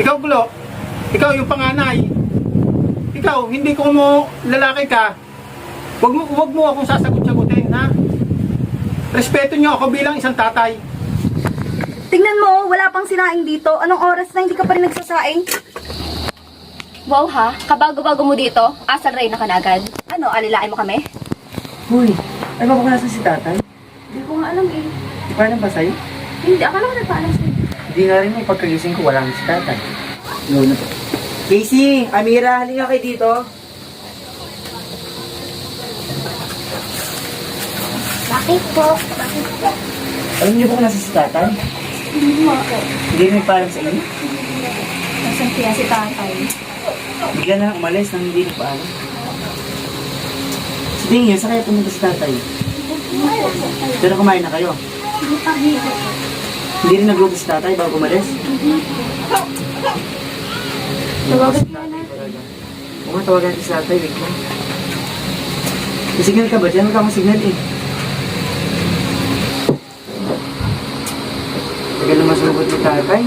Ikaw, Gulo. Ikaw yung panganay. Ikaw, hindi ko mo lalaki ka. Wag mo, wag mo akong sasagot-sagutin, ha? Respeto niyo ako bilang isang tatay. Tingnan mo, wala pang sinaing dito. Anong oras na hindi ka pa rin nagsasaing? Wow ha, kabago-bago mo dito, asal ray na ka na agad. Ano, alilain mo kami? Uy, ay ba kung nasan si tatay? Hindi ko nga alam eh. Di pa ba sa'yo? Hindi, akala ko nagpaalam sa'yo. Hindi nga rin may pagkagising ko, wala na si tatay. No, na Casey, Amira, halika kayo dito. Bakit po? Bakit po? Alam niyo ba kung nasan si tatay? Hindi mo ako. Hindi rin nagpaalam sa inyo? Nasaan kaya si tatay? Bigla na lang umalis nang hindi nagpaalam. Sa tingin niyo, saan kaya pumunta si tatay? Pero kumain na kayo. Hindi rin nagluto si tatay bago umalis? Tawagan na natin. Oo nga, tawagan si tatay. Wait lang. May signal ka ba dyan? Wala kang signal eh. Tagal na masugot ni tatay.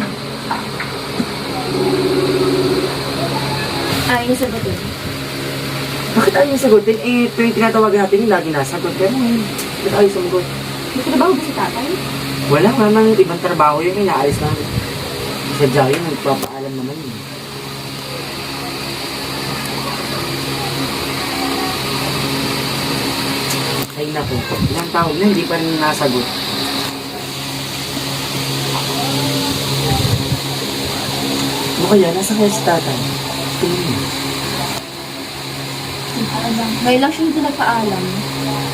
Ay, nasagutin. Bakit ayaw niya sagutin? Eh, ito yung tinatawagan natin yung lagi nasagot. Pero eh, bakit ayaw sumagot? May trabaho ba si tatay? Wala, nang ibang trabaho yun. May naalis lang. Sadya yun, nagpapaalam naman yun. Ay naku, ilang tawag na, hindi pa rin nasagot. Ano kaya, nasa kaya si tatay? Tingin mo. Ngayon lang siya hindi nagpaalam.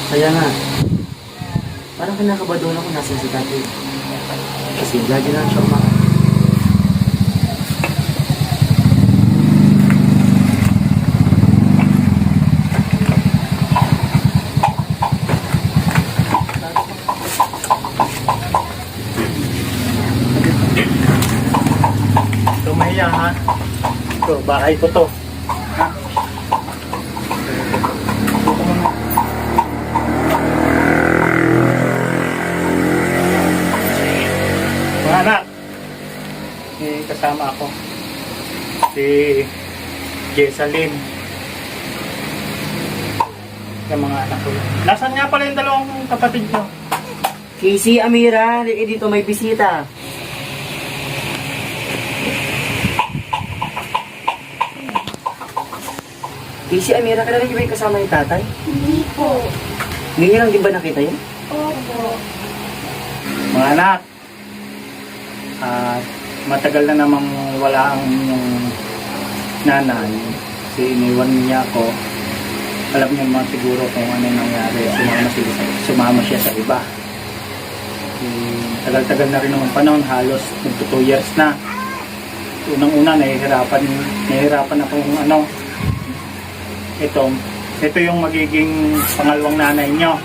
Kaya nga, parang kinakabado na kung nasa si tatay. Kasi lagi na siya umakas. Ito mahiya, ha? Ito, bahay ko to. Ha? Dito muna. Mga anak, may kasama ako. Si Jessalyn. Yung mga anak ko. Nasaan nga pala yung dalawang kapatid ko? Casey, Amira, halika dito, may bisita. Casey, Amira, kailan niyo ba yung kasama yung tatay? Hindi po. Ngayon lang din ba nakita yun? Opo. Mga anak, at matagal na namang wala ang inyong nanay. Kasi iniwan niya ako. Alam niyo naman siguro kung ano yung nangyari. Sumama, siya sa, sumama siya sa iba. Eh, tagal-tagal na rin naman panahon. Halos magto 2 years na. Unang-una, nahihirapan, nahihirapan akong ano. Ito, ito yung magiging pangalawang nanay niyo.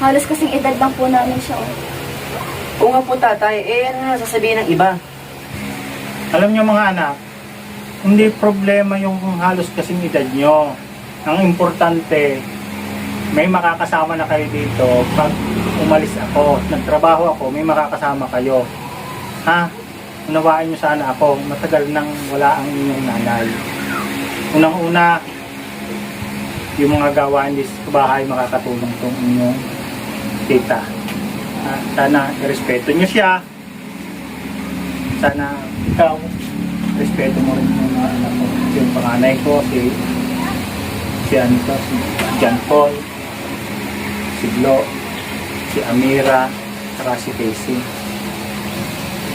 Halos kasing edad lang po namin siya. Oh. Oo nga po tatay, eh ano na sasabihin ng iba? Alam niyo mga anak, hindi problema yung halos kasing edad nyo. Ang importante, may makakasama na kayo dito. Pag umalis ako, nagtrabaho ako, may makakasama kayo. Ha? Unawain niyo sana ako. Matagal nang wala ang inyong nanay. Unang-una, yung mga gawain sa bahay makakatulong tong inyong tita. Ha? Sana respeto niyo siya sana ikaw respeto mo rin yung mga anak ko yung panganay ko si si ano to si John Paul si Glo si Amira saka si Casey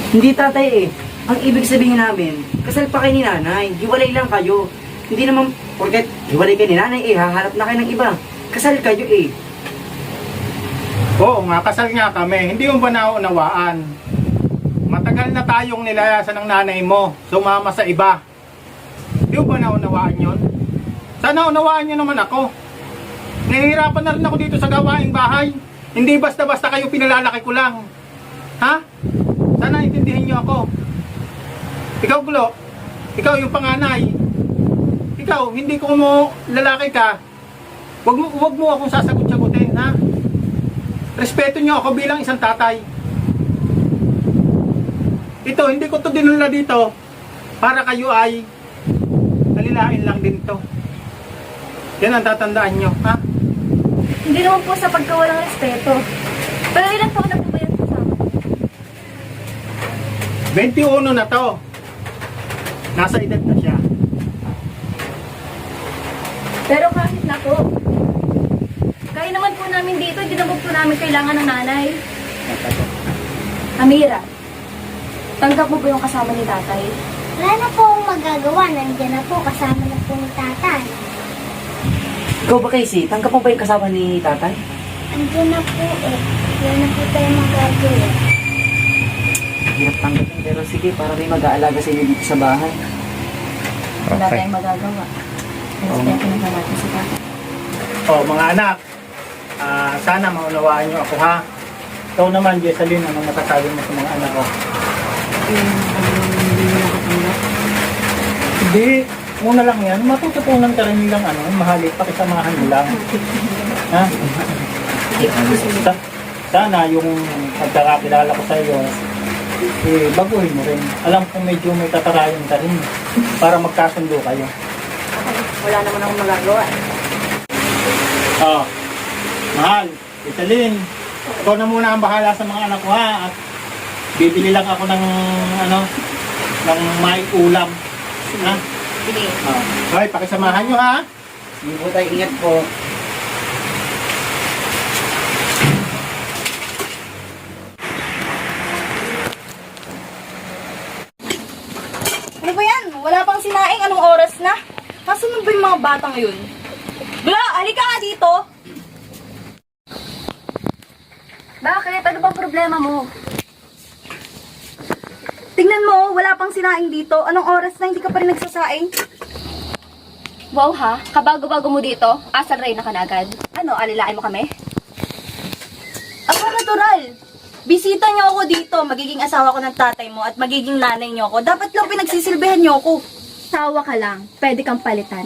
Hindi tatay eh. Ang ibig sabihin namin, kasal pa kayo ni nanay, hiwalay lang kayo. Hindi naman, porket hiwalay kayo ni nanay eh, hahanap na kayo ng iba. Kasal kayo eh. oo nga kasal nga kami hindi mo ba naunawaan matagal na tayong nilayasan ng nanay mo. Sumama sa iba. Mo ba naunawaan yun? Sana unawaan nyo naman ako. Nahihirapan na rin ako dito sa gawaing bahay. Hindi basta-basta kayo pinalalaki ko lang. Ha? Sana intindihin nyo ako. Ikaw Glo. Ikaw yung panganay. Ikaw hindi ko mo lalaki ka. Wag mo wag mo akong sasagot-sagutin ha? Respeto nyo ako bilang isang tatay ito hindi ko to dinala dito para kayo ay alilain lang din to. Yan ang tatandaan nyo, ha? Hindi naman po sa pagkawalang respeto. Pero ilan po na po ba yan kasama? 21 na to. Nasa edad na siya. Pero kahit na po. Kaya naman po namin dito, hindi naman po namin kailangan ng nanay. Amira, tanggap mo po yung kasama ni tatay. Wala na po akong magagawa. Nandiyan na po. Kasama na po ni tatay. Ikaw ba Casey? Tanggap mo ba yung kasama ni tatay? Nandiyan na po eh. Wala na po tayo magagawa. Hirap tanggapin pero sige, para may mag-aalaga sa inyo dito sa bahay. Wala tayong magagawa. Ba natin si tatay? Oh, mga anak, ah, sana maunawaan nyo ako, ha? Ikaw naman, Jessalyn, anong masasabi mo sa mga anak ko? Hindi, una lang yan, matututunan ka rin nilang ano, mahalin, pakisamahan mo lang. ha? Sa, sana yung pagkakakilala ko sa iyo, eh, baguhin mo rin. Alam ko medyo may tatarayan ka rin para magkasundo kayo. Wala naman akong magagawa. Oh, mahal, Italin, ikaw na muna ang bahala sa mga anak ko ha. At bibili lang ako ng ano, ng may ulam. Ha? Sige. Oh. Okay, pakisamahan nyo ha. Hindi po tayo ingat po. Ano ba yan? Wala pang sinaing. Anong oras na? Nasaan ba yung mga batang yun? Bla, halika nga dito. Bakit? Ano bang problema mo? Tingnan mo, wala pang sinaing dito. Anong oras na hindi ka pa rin nagsasaing? Wow ha, kabago-bago mo dito, asal ray na ka na agad. Ano, alilain mo kami? Ako natural. Bisita niyo ako dito. Magiging asawa ko ng tatay mo at magiging nanay niyo ako. Dapat lang pinagsisilbihan niyo ako. Sawa ka lang, pwede kang palitan.